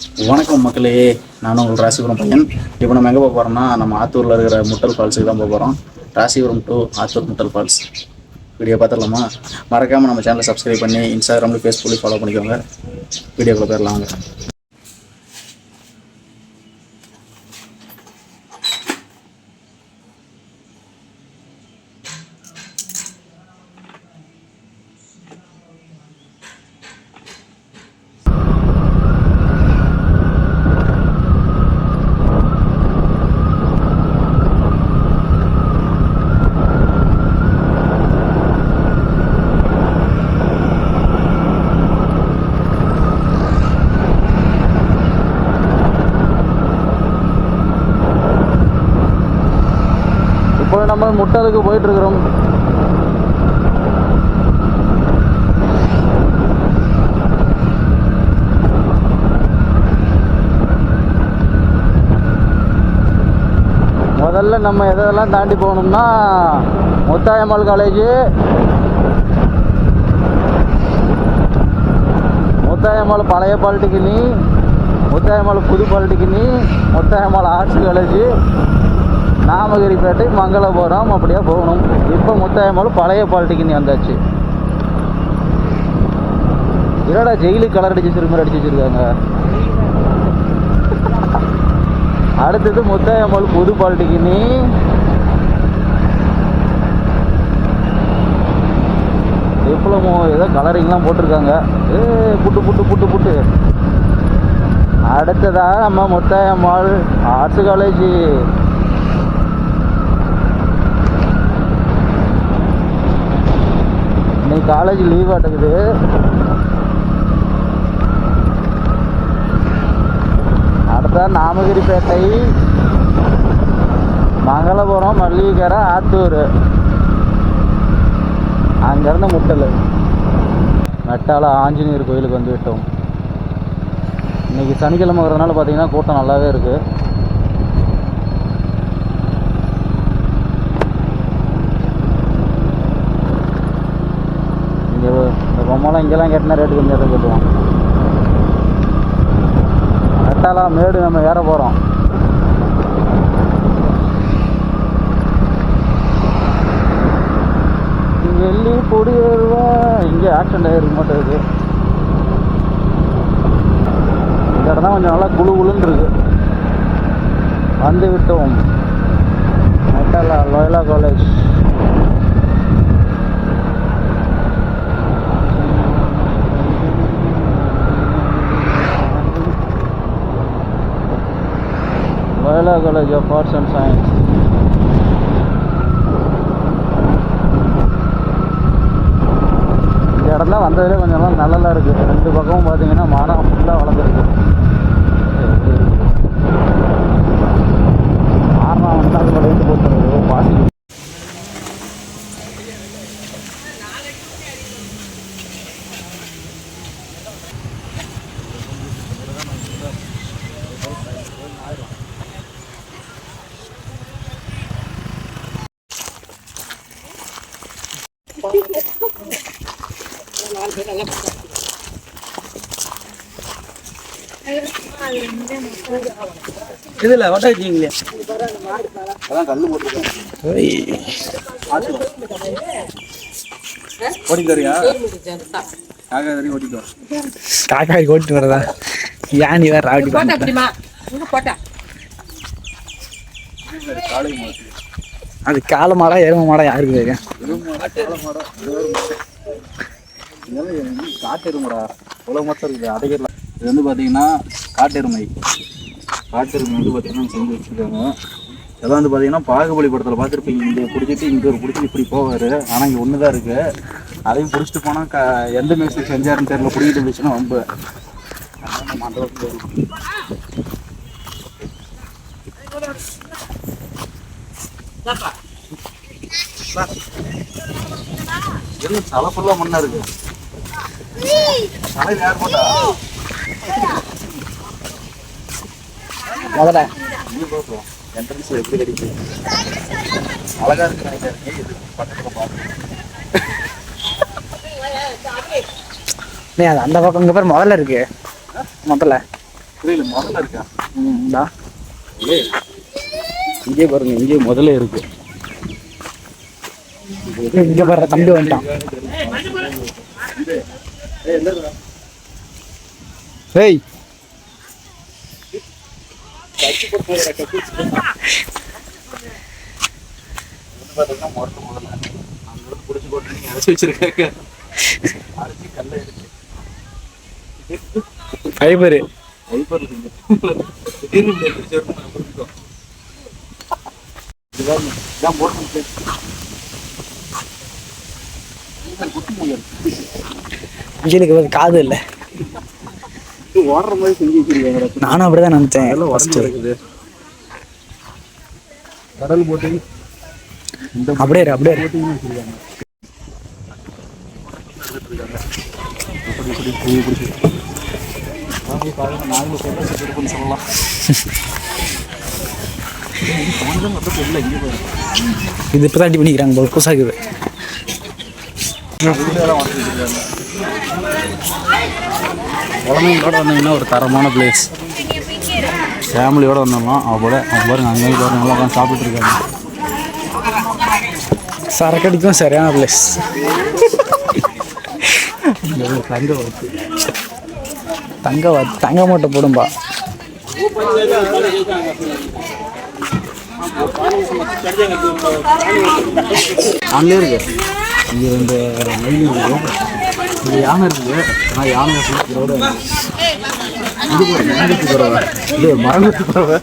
வணக்கம் மக்களே. நானும் உங்கள் ராசிபுரம் பையன். இப்போ நம்ம எங்கே போக போகிறோம்னா நம்ம ஆத்தூரில் இருக்கிற முட்டல் ஃபால்ஸுக்கு தான் போக போகிறோம் Rasipuram to Attur Muttal falls video பார்த்துடலாமா? மறக்காமல் நம்ம சேனலை சப்ஸ்கிரைப் பண்ணி இன்ஸ்டாகிராமில் ஃபேஸ்புக்கில் ஃபாலோ பண்ணிக்கோங்க. வீடியோக்குள்ளே போயிடலாம் வாங்க இப்போ நம்ம முட்டலுக்கு போயிட்டு இருக்கிறோம் முதல்ல நம்ம எதெல்லாம் தாண்டி போகணும்னா முத்தாயம்மாள் காலேஜ் முத்தாயம்மாள் பழைய பாலிடெக்னி முத்தாயம்மாள் புது polytechnic Muthayammal arts college Namagiripettai Mangalapuram அப்படியே போகணும். இப்போ முத்தாயம்மாள் பழைய பாலிடெக்னி வந்தாச்சு. என்னடா ஜெயிலுக்கு கலர் அடிச்சு வச்சிருக்க அடிச்சு வச்சிருக்காங்க? அடுத்தது முத்தாயம்மாள் புது பாலிடெக்னி டிப்ளமோ ஏதோ கலரிங்லாம் போட்டிருக்காங்க. ஏ புட்டு புட்டு புட்டு புட்டு. அடுத்ததாக நம்ம முத்தாயம்மாள் ஆர்ட்ஸ் காலேஜ் இன்னைக்கு காலேஜ் லீவ் ஆட்டுக்குது. அடுத்த நாமகிரிப்பேட்டை மங்களபுரம் மல்லிகரை ஆத்தூர். அங்கேருந்து முட்டல். மெட்டால ஆஞ்சநேயர் கோயிலுக்கு வந்து விட்டோம். இன்னைக்கு சனிக்கிழமை வரதுனால பார்த்தீங்கன்னா கூட்டம் நல்லாவே இருக்குது இங்கே நம்மளாம் இங்கெல்லாம் கேட்டினா ரேட்டு கம்மியாக தான் கட்டுவோம். கரெக்டாலாம் மேடு நம்ம ஏற போகிறோம் வெள்ளி பொடி வருவா இங்கே ஆக்சிடென்ட் ஆகிருக்க மாட்டேங்குது இந்த இடம் தான் கொஞ்சம் நல்லா குழு குழுன்னு இருக்கு. வந்து விட்டோம். மெட்டலா Loyola college Kerala college of arts and science இந்த இடம்லாம் தான் வந்ததுலேயே கொஞ்சம் நல்லா நல்லா இருக்குது ரெண்டு பக்கமும் பார்த்தீங்கன்னா மரம் ஃபுல்லாக வளர்ந்துருக்கு. ஆறுனா வந்து அது போட்டு பாசி இதுல வட்ட வச்சிங்களே அதான் கல் போட்டுருக்கேன். ஓடி தரியா காக்கா தரி ஓட்டிட்டு காக்காய் ஓட்டு வரதா? ஏன் நீ வேற ராவடி போட்டா அது கால மாடா எரும மாடா யாருக்கு தெரியும் இதெல்லாம் காட்டெருமைடா இவ்வளோ மொத்தம் இருக்குது அடைக்கலாம் இது வந்து பார்த்தீங்கன்னா காட்டெருமை. காட்டெருமை வந்து பார்த்தீங்கன்னா செஞ்சு வச்சுருக்காங்க. இதெல்லாம் வந்து பார்த்தீங்கன்னா பாகுபலி படத்தில் பார்த்துருப்பீங்க. இங்கே பிடிச்சிட்டு இங்கே ஒரு பிடிச்சி இப்படி போவார். ஆனால் இங்கே ஒன்று தான் இருக்குது அதையும் பிடிச்சிட்டு போனால் க எந்த மியூசிக் செஞ்சாருன்னு தெரியல. பிடிக்கிட்டு இருந்துச்சுன்னா ரொம்ப. அதனால என்ன தலை ஃபுல்லாக மண்ணா இருக்கு. தலை யார் போட்டா. முதல்ல நீ எப்படி கிடைக்கும் அழகா இருக்கு இது பக்கத்துல பாருங்க அது அந்த பக்கம் இங்கே பேர் முதல்ல இருக்கு. முதல்ல. புரியல முதல்ல இருக்கா இந்தா. இங்கே பாருங்க இங்கே முதல்ல இருக்கு. இங்க பாரு தம்பி வந்துட்டான் ஏய் பார்த்தீங்கன்னா முரட்டு முதல்ல பிடிச்சி போட்டு நீங்க அரைச்சி வச்சிருக்காங்க அரைச்சி கல்ல எடுத்து ஃபைபர் திடீர்னு இதான் போட்டு எனக்கு வந்து காது இல்லை. இது ஓடுற மாதிரி செஞ்சு வச்சிருக்காங்க நானும் அப்படிதான் நினைச்சேன் கடல் போட்டு இந்த அப்படியே அப்படியே. போட்டியும் வச்சிருக்காங்க. இது இப்போ தான் பண்ணிக்கிறாங்க போல புதுசாக்குது குழந்தைங்களோட வந்தீங்கன்னா ஒரு தரமான பிளேஸ் ஃபேமிலியோடு வந்தோம்னா அவளோட அவங்க பாருங்க அங்கே பாருங்க நல்லா உட்காந்து சாப்பிட்டு இருக்காங்க. சரக்கடிக்கும் சரியான பிளேஸ் தங்க வாத்து. தங்க வாத்து தங்க மூட்டை போடும்பா. அங்கே இருக்கு. இங்கே ரெண்டு மயில் இருக்கு இங்கே யானை இருக்குது ஆனால் யானை இதோட இது மரங்கொத்தி பறவை இது மரங்கொத்தி பறவை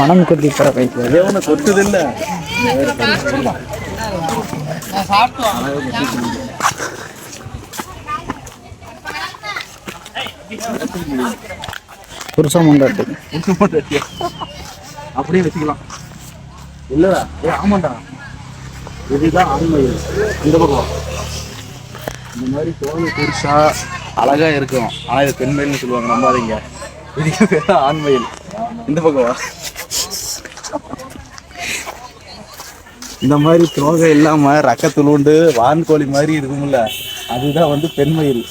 மனம் கொத்தி பறவை அதே ஒன்று கொட்டுது இல்லை புருஷன் முண்டாட்டு அப்படியே வச்சுக்கலாம். இல்லடா ஏ ஆமாண்டா. இதுதான் ஆண்மயில். இந்த பக்கம் இந்த மாதிரி தோல் பெருசாக அழகாக இருக்கும். ஆனால் இது பெண்மயில்னு சொல்லுவாங்க. நம்பாதீங்க. இதுக்கு பேர் ஆண்மயில். இந்த பக்கம் இந்த மாதிரி தோகை இல்லாமல் ரக்க வான்கோழி மாதிரி இருக்கும்ல. அதுதான் வந்து பெண்மயில்.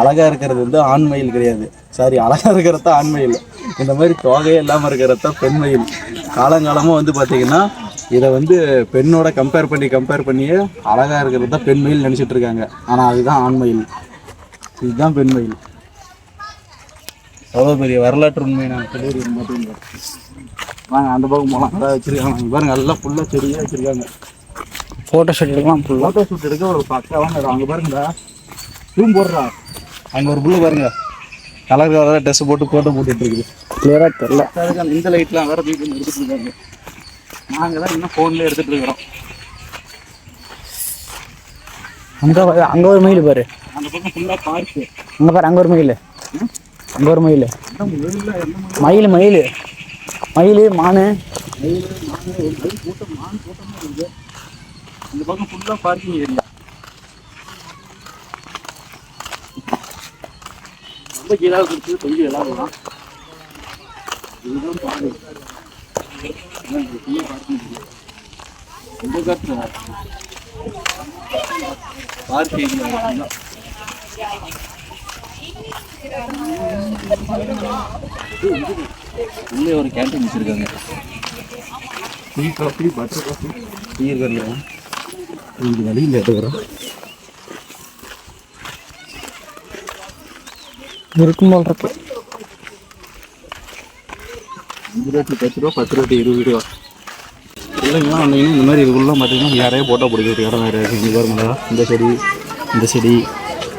அழகாக இருக்கிறது வந்து ஆண்மயில் கிடையாது. சாரி அழகாக இருக்கிறது தான் ஆண்மயில். இந்த மாதிரி தோகையே இல்லாமல் இருக்கிறது தான் பெண்மயில். காலங்காலமாக வந்து பார்த்திங்கன்னா இதை வந்து பெண்ணோட கம்பேர் பண்ணி கம்பேர் பண்ணியே அழகா இருக்கிறது தான் பெண்மயில் நினைச்சிட்டு இருக்காங்க. ஆனா அதுதான் ஆண்மயில் இதுதான் பெண்மயில் எவ்வளோ பெரிய வரலாற்று உண்மை நான் சொல்லியிருக்கேன் பார்த்தீங்களா வாங்க அந்த பக்கம் போகலாம் அதான் வச்சிருக்காங்க. அங்க பாருங்க எல்லாம் ஃபுல்லாக செடியாக வச்சிருக்காங்க. ஃபோட்டோ ஷூட் எடுக்கலாம் ஃபோட்டோ ஷூட் எடுக்க ஒரு பக்காவான அங்கே பாருங்கடா ரூம் போடுறா. அங்கே ஒரு புல்லு பாருங்க. கலர் கலராக ட்ரெஸ் போட்டு ஃபோட்டோ போட்டுட்டு இருக்குது. கிளியராக தெரில இந்த லைட்லாம் வேற வந்து எடுத்துட்டு இருக்காங்க. நாங்கள் தான் இன்னும் ஃபோன்லேயே எடுத்துட்டு இருக்கிறோம் அங்கே அங்கே ஒரு மயில் பாரு. அந்த பக்கம் ஃபுல்லாக பார்க்கு அங்கே பாரு அங்கே ஒரு மயில் அங்கே ஒரு மயில் மயில் மயில். மயில் மானு. மயில் மான் கூட்டம் மான் கூட்டமாக இருக்குது இந்த பக்கம் ஃபுல்லாக பார்க்கிங் ஏரியா ரொம்ப கீழாக கொடுத்து கொஞ்சம் விளாடலாம் இதுதான் பாடு உள்ளே ஒரு கேன்டீன் வச்சுருக்காங்க tea coffee butter coffee tea இருக்கல இது வழியில் எடுக்கிறோம் இருக்கும் போல் இருக்கு. ரூபாய்க்கு பத்து ரூபா பத்து ரூபாய்க்கு இருபது ரூபா. இல்லைங்க வந்தீங்கன்னா இந்த மாதிரி இதுக்குள்ள பார்த்தீங்கன்னா யாரையும் போட்டோ பிடிக்கிறது இடம் வேறு இருக்குது இங்கே பாருங்களா இந்த செடி இந்த செடி.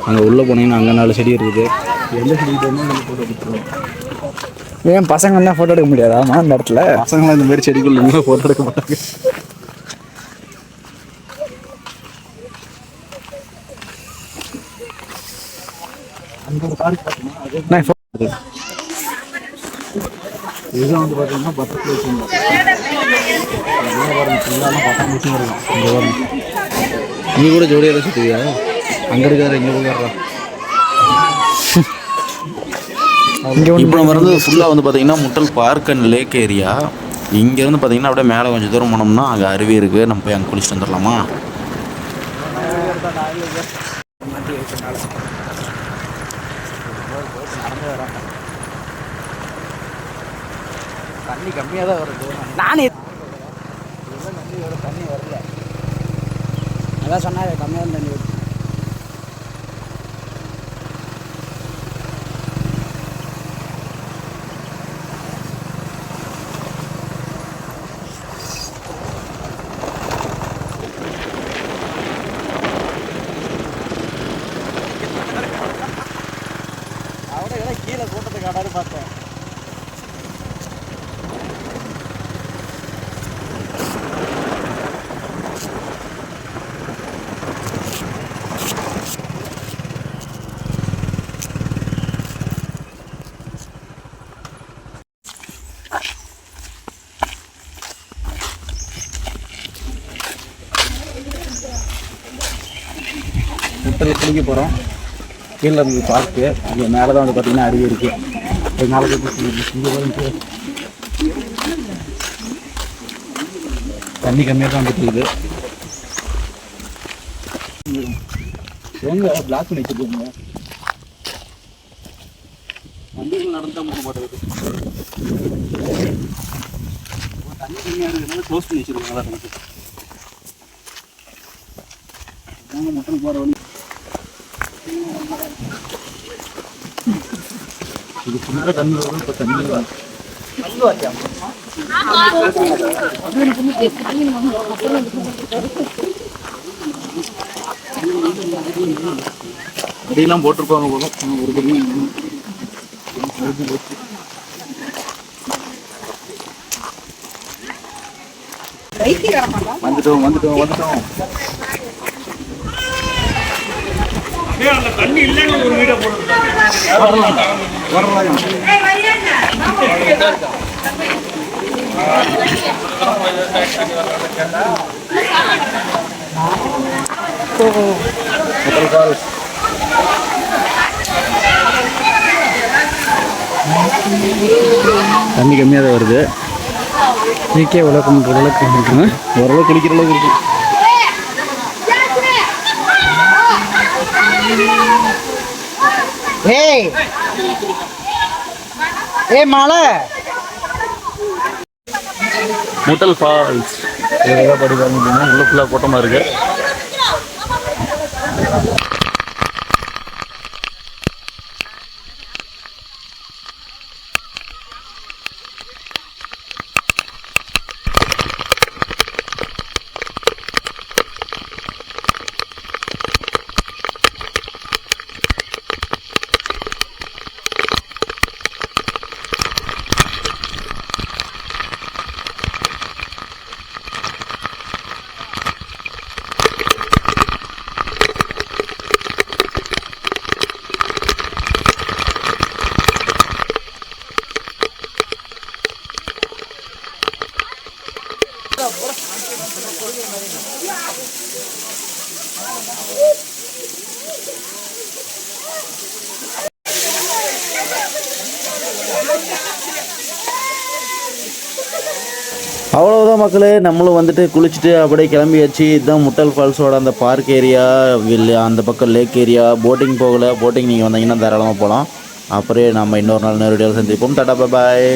அங்கே உள்ளே போனீங்கன்னா அங்கே நாலு செடி இருக்குது. எந்த செடி வேணாலும் போட்டோ பிடிச்சிருவோம் ஏன் பசங்க தான் ஃபோட்டோ எடுக்க முடியாதாமா அந்த இடத்துல? பசங்களாம் இந்த மாதிரி செடிக்குள்ள ஃபோட்டோ எடுக்க மாட்டாங்க. நான் இதுதான் வந்து பார்த்தீங்கன்னா பட்டர்ஃப்ளை சிம்பல் பாருங்க ஃபுல்லாலாம் பட்டாம்பூச்சியும் இருக்கும் இங்கே பாருங்க நீ கூட ஜோடியாக தான் சுற்றுவியா அங்கே இருக்காரு இங்கே ஒன்று இப்போ நம்ம வந்து ஃபுல்லாக வந்து பார்த்தீங்கன்னா Muttal park and lake area இங்கேருந்து பார்த்தீங்கன்னா அப்படியே மேலே கொஞ்சம் தூரம் போனோம்னா அங்கே அருவி இருக்குது நம்ம போய் அங்கே குளிச்சுட்டு வந்துடலாமா தண்ணி கம்மியாக தான் வருது. நானே தண்ணியோட தண்ணி வரல. அதான் சொன்னார் கம்மியாக தண்ணி வருது முட்டையில் குளிக்க போகிறோம் கீழே இருந்து பார்க்கு இங்கே மேலே தான் வந்து பார்த்திங்கன்னா அடி இருக்குது தண்ணி கம்மியாக தான் வந்துட்டு இருக்குது. எங்க பிளாக் பண்ணி வச்சுருக்கோங்க? வண்டிகள் நடந்தால் மட்டும் மாட்டேங்குது. தண்ணி கம்மியாக இருக்கிறதுனால க்ளோஸ் பண்ணி நமக்கு நாங்கள் மட்டும் போகிற வழி இது ஃபுல்லாக தண்ணி வரும் இப்போ தண்ணி அடியெல்லாம் போட்டிருப்பாங்க போதும் ஒரு படி வந்துட்டோம் வந்துட்டோம் வந்துட்டோம். தண்ணி கம்மியாக தான் வருது. இதுக்கே உலக பண்ணுற அளவுக்கு இருக்குங்க ஓரளவு குளிக்கிற அளவுக்கு இருக்கு. ஏய். ஏய் மலை. முட்டல் ஃபால்ஸ் இதெல்லாம் படி பாருங்க உள்ள ஃபுல்லாக கூட்டமாக இருக்கு. அவ்வளவுதான் மக்களே நம்மளும் வந்துட்டு குளிச்சுட்டு அப்படியே கிளம்பியாச்சு. இதுதான் முட்டல் ஃபால்ஸோட அந்த பார்க் ஏரியா அந்த பக்கம் லேக் ஏரியா போட்டிங் போகல. போட்டிங் நீங்கள் வந்தீங்கன்னா தாராளமாக போகலாம் அப்புறம் நம்ம இன்னொரு நாள் நேரடியாக சந்திப்போம். டாடா பாய்